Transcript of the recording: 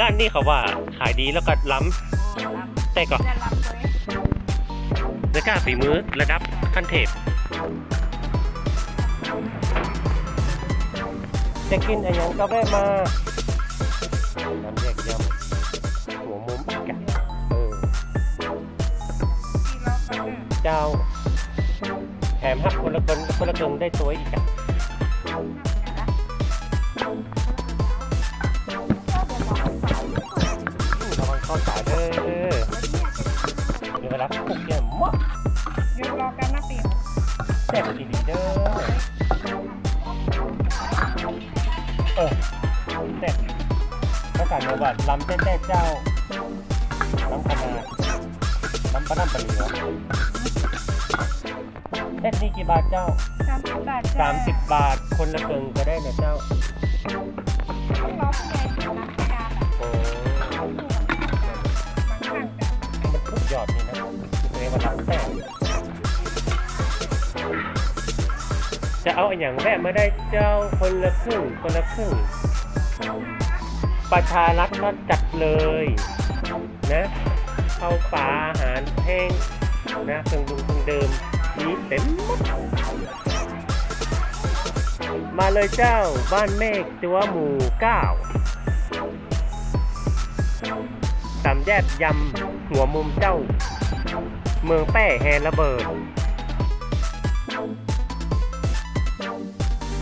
ร้านนี้เขาว่าขายดีแล้วก็ล้ำแต่ก็จะเลยเนื้อกล้าฝีมือระดับขั้นเทพจะกินอะไรยังก็แวะมาน้ำแยกยำหัวมุมอีกอะเออเราก็เออเจ้าแถมหักคนละคนคนละเกิงได้ตัวอีกอะระ เดี๋ยวเวลาคุกเนี่ยมะเดี๋ยวรอกันนะปีแซ่บอีดีเด้อเออแซ่บภาษาโนวัดลำแต้ๆเจ้าลำขนาดลำปะน้ำปะเหลือเส้นนี้กี่บาทเจ้าสามสิบบาทสามสิบบาทคนละเกิงก็ได้นะเจ้า จะเอาอย่างแวะมาได้เจ้าคนละครึ่งคนละครึ่ง ประชารัฐก็จัดเลยนะเข้าป่าอาหารแห้งนะเครื่องดุงเครื่องเดิมมีเต็มหมดมาเลยเจ้าบ้านเมฆจัวหมู่เก้าสามแยกยำหัวมุมเจ้า เมืองแป้แฮระเบิด